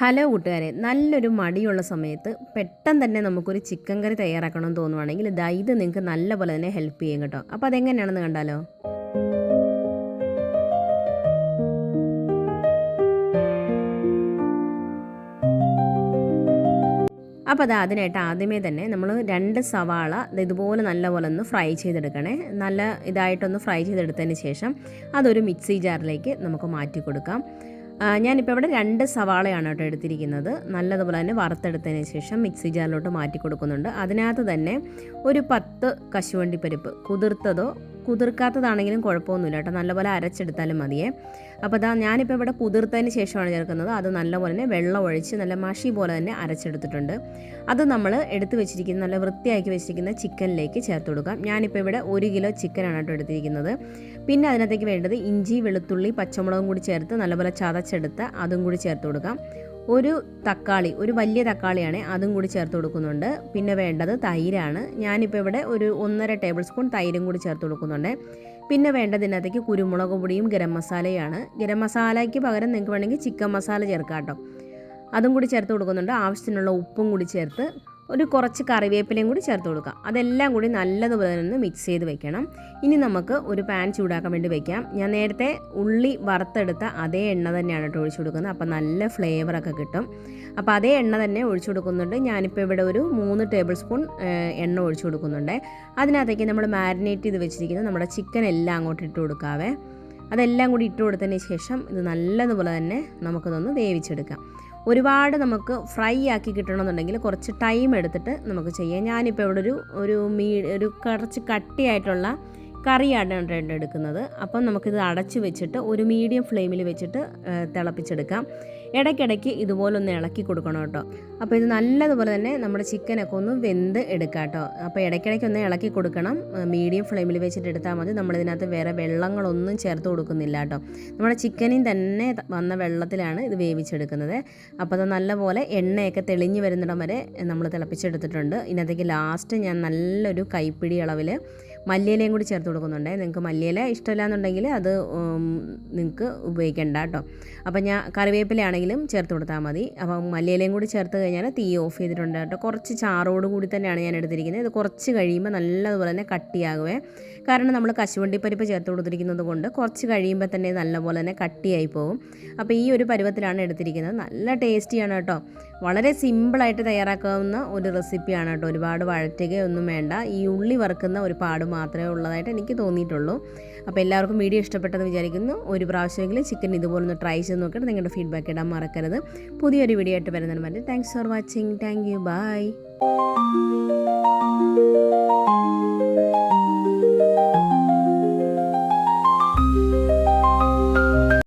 Hello കൂട്ടുകാരെ നല്ലൊരു മടിയുള്ള സമയത്ത് പെട്ടെന്ന് തന്നെ നമുക്കൊരു ചിക്കൻ കറി തയ്യാറാക്കണമെന്ന് തോന്നുവാണെങ്കിൽ ദാ ഇത് നിങ്ങൾക്ക് നല്ല പോലെ തന്നെ ഹെൽപ്പ് ചെയ്യും കേട്ടോ. അപ്പോൾ അതെങ്ങനെയാണെന്ന് കണ്ടാലോ? അപ്പോൾ അത് അതിനായിട്ട് ആദ്യമേ തന്നെ നമ്മൾ രണ്ട് സവാള ഇതുപോലെ നല്ലപോലെ ഒന്ന് ഫ്രൈ ചെയ്തെടുക്കണേ. നല്ല ഇതായിട്ടൊന്ന് ഫ്രൈ ചെയ്തെടുത്തതിന് ശേഷം അതൊരു മിക്സി ജാറിലേക്ക് നമുക്ക് മാറ്റി കൊടുക്കാം ഞാനിപ്പോൾ ഇവിടെ രണ്ട് സവാളയാണ് കേട്ടോ എടുത്തിരിക്കുന്നത്. നല്ലതുപോലെ തന്നെ വറുത്തെടുത്തതിന് ശേഷം മിക്സി ജാറിലോട്ട് മാറ്റി കൊടുക്കുന്നുണ്ട്. അതിനകത്ത് തന്നെ ഒരു പത്ത് കശുവണ്ടി പരിപ്പ്. കുതിർത്തതോ കുതിർക്കാത്തതാണെങ്കിലും കുഴപ്പമൊന്നുമില്ല കേട്ടോ. നല്ലപോലെ അരച്ചെടുത്താലും മതിയേ. അപ്പോൾ അതാ ഞാനിപ്പോൾ ഇവിടെ കുതിർത്തതിന് ശേഷമാണ് ചേർക്കുന്നത്. അത് നല്ലപോലെ തന്നെ വെള്ളം ഒഴിച്ച് നല്ല മഷി പോലെ തന്നെ അരച്ചെടുത്തിട്ടുണ്ട്. അത് നമ്മൾ എടുത്ത് വെച്ചിരിക്കുന്ന നല്ല വൃത്തിയാക്കി വെച്ചിരിക്കുന്ന ചിക്കനിലേക്ക് ചേർത്ത് കൊടുക്കാം. ഞാനിപ്പോൾ ഇവിടെ ഒരു കിലോ ചിക്കനാണ് കേട്ടോ എടുത്തിരിക്കുന്നത്. പിന്നെ അതിനകത്തേക്ക് വേണ്ടത് ഇഞ്ചി വെളുത്തുള്ളി പച്ചമുളകും കൂടി ചേർത്ത് നല്ലപോലെ ചതച്ചെടുത്ത് അതും കൂടി ചേർത്ത് കൊടുക്കാം. ഒരു തക്കാളി ഒരു വലിയ തക്കാളിയാണ് അതും കൂടി ചേർത്ത് കൊടുക്കുന്നുണ്ട്. പിന്നെ വേണ്ടത് തൈരാണ്. ഞാനിപ്പോൾ ഇവിടെ ഒരു ഒന്നര ടേബിൾ സ്പൂൺ തൈരും കൂടി ചേർത്ത് കൊടുക്കുന്നുണ്ട്. പിന്നെ വേണ്ടത് ഇതിനകത്തേക്ക് കുരുമുളക് പൊടിയും ഗരം മസാലയാണ്. ഗരം മസാലയ്ക്ക് പകരം നിങ്ങൾക്ക് വേണമെങ്കിൽ ചിക്കൻ മസാല ചേർക്കാം കേട്ടോ. അതും കൂടി ചേർത്ത് കൊടുക്കുന്നുണ്ട്. ആവശ്യത്തിനുള്ള ഉപ്പും കൂടി ചേർത്ത് ഒരു കുറച്ച് കറിവേപ്പിലയും കൂടി ചേർത്ത് കൊടുക്കുക അതെല്ലാം കൂടി നല്ലതുപോലെ തന്നെ മിക്സ് ചെയ്ത് വെക്കണം. ഇനി നമുക്ക് ഒരു പാൻ ചൂടാക്കാൻ വേണ്ടി വെക്കാം. ഞാൻ നേരത്തെ ഉള്ളി വറുത്തെടുത്ത അതേ എണ്ണ തന്നെയാണ് കേട്ടോ ഒഴിച്ചു കൊടുക്കുന്നത്. അപ്പോൾ നല്ല ഫ്ലേവറൊക്കെ കിട്ടും. അപ്പോൾ അതേ എണ്ണ തന്നെ ഒഴിച്ചു കൊടുക്കുന്നുണ്ട്. ഞാനിപ്പോൾ ഇവിടെ ഒരു മൂന്ന് ടേബിൾ സ്പൂൺ എണ്ണ ഒഴിച്ചു കൊടുക്കുന്നുണ്ട്. അതിനകത്തേക്ക് നമ്മൾ മാരിനേറ്റ് ചെയ്ത് വെച്ചിരിക്കുന്ന നമ്മുടെ ചിക്കൻ എല്ലാം അങ്ങോട്ട് ഇട്ട് കൊടുക്കാവേ. അതെല്ലാം കൂടി ഇട്ട് കൊടുത്തതിന് ശേഷം ഇത് നല്ലതുപോലെ തന്നെ നമുക്കിതൊന്ന് വേവിച്ചെടുക്കാം. ഒരുപാട് നമുക്ക് ഫ്രൈ ആക്കി കിട്ടണമെന്നുണ്ടെങ്കിൽ കുറച്ച് ടൈം എടുത്തിട്ട് നമുക്ക് ചെയ്യാം. ഞാനിപ്പോൾ ഇവിടെ ഒരു ഒരു മീ ഒരു കുറച്ച് കട്ടിയായിട്ടുള്ള കറിയാണ് എടുക്കുന്നത്. അപ്പം നമുക്കിത് അടച്ച് വെച്ചിട്ട് ഒരു മീഡിയം ഫ്ലെയിമിൽ വെച്ചിട്ട് തിളപ്പിച്ചെടുക്കാം. ഇടയ്ക്കിടയ്ക്ക് ഇതുപോലൊന്ന് ഇളക്കി കൊടുക്കണം കേട്ടോ. അപ്പോൾ ഇത് നല്ലതുപോലെ തന്നെ നമ്മുടെ ചിക്കനൊക്കെ ഒന്ന് വെന്ത് എടുക്കാം കേട്ടോ. അപ്പോൾ ഇടയ്ക്കിടയ്ക്ക് ഒന്ന് ഇളക്കി കൊടുക്കണം. മീഡിയം ഫ്ലെയിമിൽ വെച്ചിട്ട് എടുത്താൽ മതി. നമ്മളിതിനകത്ത് വേറെ വെള്ളങ്ങളൊന്നും ചേർത്ത് കൊടുക്കുന്നില്ല കേട്ടോ. നമ്മുടെ ചിക്കനിൽ തന്നെ വന്ന വെള്ളത്തിലാണ് ഇത് വേവിച്ചെടുക്കുന്നത്. അപ്പോൾ അത് നല്ലപോലെ എണ്ണയൊക്കെ തെളിഞ്ഞ് വരുന്നിടം വരെ നമ്മൾ തിളപ്പിച്ചെടുത്തിട്ടുണ്ട്. ഇതിനകത്തേക്ക് ലാസ്റ്റ് ഞാൻ നല്ലൊരു കൈപ്പിടി അളവിൽ മല്ലിയിലയും കൂടി ചേർത്ത് കൊടുക്കുന്നുണ്ട്. നിങ്ങൾക്ക് മല്ലിയില ഇഷ്ടമില്ല എന്നുണ്ടെങ്കിൽ അത് നിങ്ങൾക്ക് ഉപയോഗിക്കേണ്ട കേട്ടോ. അപ്പോൾ ഞാൻ കറിവേപ്പിലയാണെങ്കിലും ചേർത്ത് കൊടുത്താൽ മതി. അപ്പം മല്ലിയിലയും കൂടി ചേർത്ത് കഴിഞ്ഞാൽ തീ ഓഫ് ചെയ്തിട്ടുണ്ട് കേട്ടോ. കുറച്ച് ചാറോട് കൂടി തന്നെയാണ് ഞാൻ എടുത്തിരിക്കുന്നത്. ഇത് കുറച്ച് കഴിയുമ്പോൾ നല്ലതുപോലെ തന്നെ കട്ടിയാകുവേ. കാരണം നമ്മൾ കശുവണ്ടി പരിപ്പ് ചേർത്ത് കൊടുത്തിരിക്കുന്നത് കൊണ്ട് കുറച്ച് കഴിയുമ്പോൾ തന്നെ നല്ലപോലെ തന്നെ കട്ടിയായി പോകും അപ്പോൾ ഈ ഒരു പരുവത്തിലാണ് എടുത്തിരിക്കുന്നത്. നല്ല ടേസ്റ്റിയാണ് കേട്ടോ. വളരെ സിമ്പിളായിട്ട് തയ്യാറാക്കാവുന്ന ഒരു റെസിപ്പിയാണ് കേട്ടോ. ഒരുപാട് വഴറ്റുകയൊന്നും വേണ്ട. ഈ ഉള്ളി വറുക്കുന്ന ഒരു പാട് മാത്രമേ ഉള്ളതായിട്ട് എനിക്ക് തോന്നിയിട്ടുള്ളൂ. അപ്പോൾ എല്ലാവർക്കും വീഡിയോ ഇഷ്ടപ്പെട്ടെന്ന് വിചാരിക്കുന്നു. ഒരു പ്രാവശ്യമെങ്കിലും ചിക്കൻ ഇതുപോലൊന്ന് ട്രൈ ചെയ്ത് നോക്കിയിട്ട് നിങ്ങളുടെ ഫീഡ്ബാക്ക് ഇടാൻ മറക്കരുത്. പുതിയൊരു വീഡിയോ ആയിട്ട് വരുന്നതിന് വേണ്ടി thanks for watching thank you bye